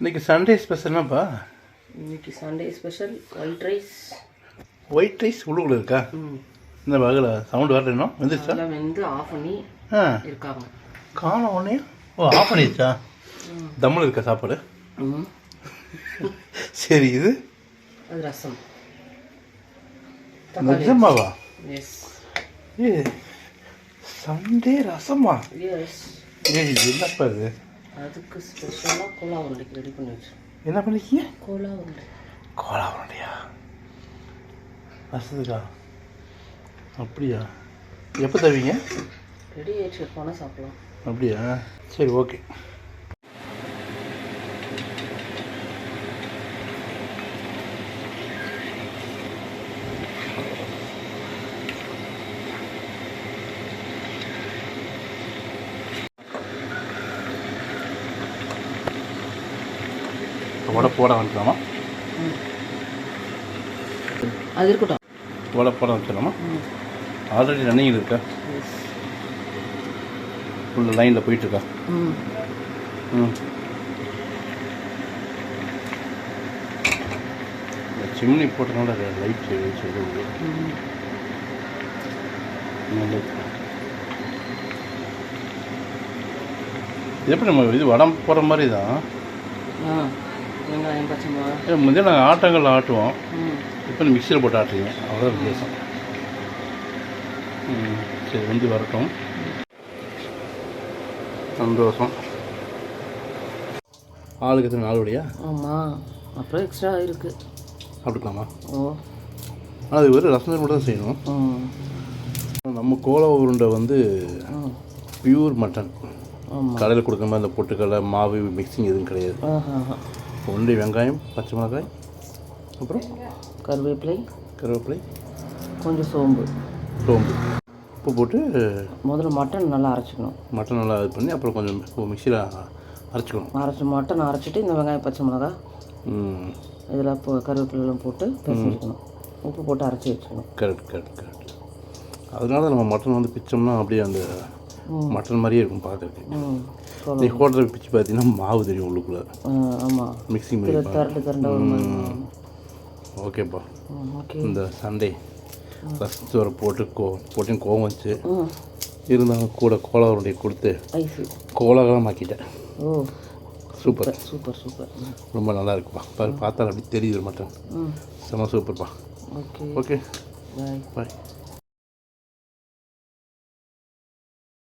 இன்னைக்கு சண்டே ஸ்பெஷல்னாப்பா இன்னைக்கு Sunday special white rice white rice உள்ளுக்குள்ள இருக்கா? இந்த வகையில் சவுண்டு வரல இன்னும் வந்துருச்சா வெந்து ஆஃப் பண்ணி ஆ. இருக்காங்க. காணும் ஒன்றே ஓ ஆஃப் பண்ணிருச்சா? தம்மில் இருக்கா சாப்பாடு? ம். சரி இது? அது ரசம். நிஜமாவா எஸ் ஏ சண்டே ரசமா? எஸ் ஏ இது என்னப்பா இது? அதுக்கு ஸ்பெஷலாக கோலா உருண்டைக்கு ரெடி பண்ணி வச்சு என்ன பண்ணிக்கிங்க கோலா உருண்டை. கோலா உருண்டையா? ரசத்துக்கா அப்படியா? எப்போ தருவீங்க? ரெடி ஆயிடுச்சு போனால் சாப்பிடலாம். அப்படியா? சரி ஓகே. வடை போட வந்துக்கலாமா அது இருக்கட்டும். வடை போட வச்சிடலாமா ம் ஆல்ரெடி ரன்னிங் இருக்கா ஃபுல் லைனில் போயிட்டுருக்கா? ம். ம். இந்த சிம்னி போட்டனால லைட் இது. எப்படி நம்ம இது வடம் போடுற மாதிரி தான் வெங்காயம் பச்சை மிளகா. ஏன் முதல்ல நாங்கள் ஆட்டங்கள் ஆட்டுவோம். இப்போ மிக்சியில் போட்டு ஆட்டுறீங்க. அவ்வளோதான் வித்தியாசம். சரி வந்து வரட்டும். சந்தோஷம். ஆளுக்கு எத்தனை நாள் வழியா? ஆமாம் அப்புறம் எக்ஸ்ட்ரா இருக்குது சாப்பிட்டுக்கலாமா? ஓ. ஆனால் அது வெறும் ரசம் மட்டும் தான் செய்யணும். நம்ம கோலா உருண்டை வந்து பியூர் மட்டன் கடையில் கொடுக்குற மாதிரி அந்த பொட்டுக்கடலை மாவு மிக்சிங் எதுவும் கிடையாது. ஒன்லி வெங்காயம் பச்சை மிளகாய் அப்புறம் கருவேப்பிலை கருவேப்பிலை கொஞ்சம் சோம்பு. சோம்பு. உப்பு போட்டு முதல்ல மட்டன் நல்லா அரைச்சிக்கணும். மட்டன் நல்லா இது பண்ணி அப்புறம் கொஞ்சம் மிக்சியில் அரைச்சிக்கணும். அரைச்சி மட்டன் அரைச்சிட்டு இந்த வெங்காயம் பச்சை மிளகா ம். இதில் இப்போ கருவேப்பிலாம் போட்டு பிசைஞ்சிக்கணும். உப்பு போட்டு அரைச்சி வச்சுக்கணும். Correct correct correct. அதனால நம்ம மட்டன் வந்து பிச்சோம்னா அப்படியே அந்த மட்டன் மாதிரியே இருக்கும் பார்க்குறதுக்கு நீ ஹோட்டலில் பிச்சு பார்த்தீங்கன்னா மாவு தெரியும் உள்ளுக்குள்ளே. ஆமாம் மிக்சிங் ஒரு ஓகேப்பா. இந்த சண்டே ரசத்தோரை போட்டு கோ போட்டு கோவம் வச்சு இருந்தாலும் கூட கோலா உருண்டையை கொடுத்து ஐஸு. கோலாகலாம் ஆக்கிட்டேன் ஓ. சூப்பர். சூப்பர் சூப்பர் ரொம்ப நல்லா இருக்குப்பா. பாரு பார்த்தா அப்படி தெரியுது மட்டன். ம். செம சூப்பர்ப்பா. ஓகே. ஓகே. பாய். பாய்.